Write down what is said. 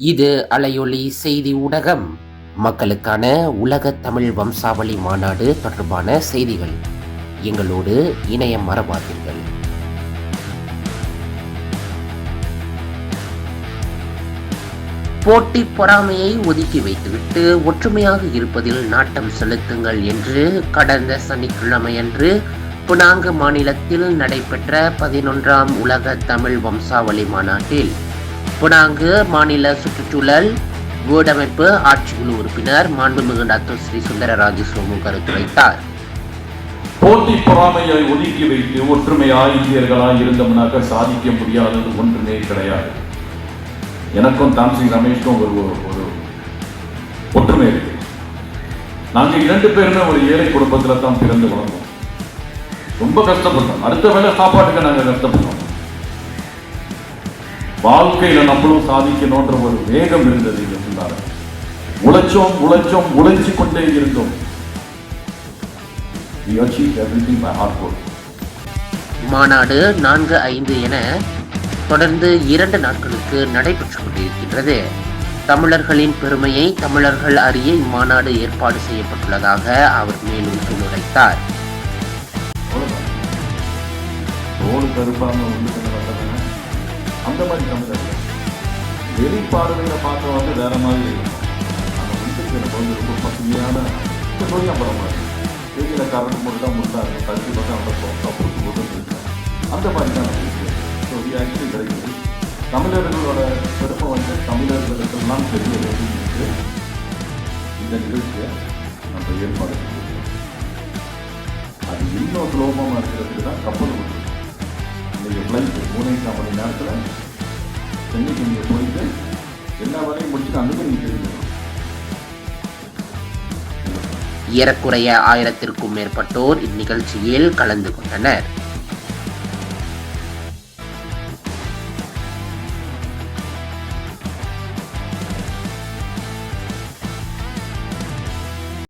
இது அலையொலி செய்தி ஊடகம். மக்களுக்கான உலக தமிழ் வம்சாவளி மாநாடு தொடர்பான செய்திகள். எங்களோடு இணைய மரபாதீர்கள் போட்டி பொறாமையை ஒதுக்கி வைத்துவிட்டு ஒற்றுமையாக இருப்பதில் நாட்டம் செலுத்துங்கள் என்று கடந்த சனிக்கிழமையன்று புனாங்கு மாநிலத்தில் நடைபெற்ற பதினொன்றாம் உலக தமிழ் வம்சாவளி மாநாட்டில் புனாங்கு மாநில சுற்றுச்சூழல் வீடமைப்பு ஆட்சிக்குழு உறுப்பினர் மாண்புமிகு டாக்டர் ஸ்ரீ சுந்தரராஜ சோமு கருத்துரைத்தார் போட்டி பொறாமையை ஒதுக்கி வைத்து ஒற்றுமையாய் இந்தியர்களாய் இருந்தோம்னாக்க சாதிக்க முடியாதது ஒன்றுமே கிடையாது. எனக்கும் தாம்சிங் ரமேஷ்க்கும் ஒரு ஒரு- ஒரு ஒற்றுமை இருக்கு. நாங்கள் இரண்டு பேருமே ஒரு ஏழை குடும்பத்தில் தான் பிறந்து வளர்ந்தோம். ரொம்ப கஷ்டப்பட்டோம். அடுத்த வேலை சாப்பாட்டுக்கு நாங்கள் கஷ்டப்பட்டோம். வாழ்க்கையில நம்மளும் சாதிக்கணும்ன்ற ஒரு வேகம் இருந்தது இங்க சொன்னாரு உழைச்சோம் உழைச்சோம் உழைச்சு கொண்டே இருந்தோம். மாநாடு நான்கு ஐந்து என தொடர்ந்து இரண்டு நாட்களுக்கு நடைபெற்றுக் கொண்டிருக்கின்றது. தமிழர்களின் பெருமையை தமிழர்கள் அறிய இம்மாநாடு ஏற்பாடு செய்யப்பட்டுள்ளதாக அவர் மேலும் சூளுரைத்தார் அந்த மாதிரி தமிழர்கள் வெளி பார்க்க வந்து வேற மாதிரி அந்த வீட்டுக்கு எனக்கு வந்து ரொம்ப பசுமையான இந்த நோயாம்பரம் மாதிரி வெளியில கரண்ட் முட்டா முட்டா இருக்கும். தள்ளி பார்த்தா அந்த போட்டா போட்டு போட்டு இருக்கு அந்த மாதிரி தான் இருக்கு ஸோ இது ஆக்சுவலி கிடைக்குது. தமிழர்களோட பெருமை வந்து தமிழர்களுக்கெல்லாம் தெரிய வேண்டும் என்று இந்த நிகழ்ச்சியை நம்ம ஏற்பாடு அது இன்னும் சுலபமாக இருக்கிறதுக்கு தான் கப்பல் விட்டு இன்றைக்கி ஃப்ளைட்டு மூணு மணி நேரத்தில் சென்னைக்கு நீங்கள் போயிட்டு எல்லா வேலையும் முடிச்சுட்டு அங்கே நீங்கள் தெரிஞ்சுக்கணும் ஏறக்குறைய ஆயிரத்திற்கும் மேற்பட்டோர் இந்நிகழ்ச்சியில் கலந்து கொண்டனர்.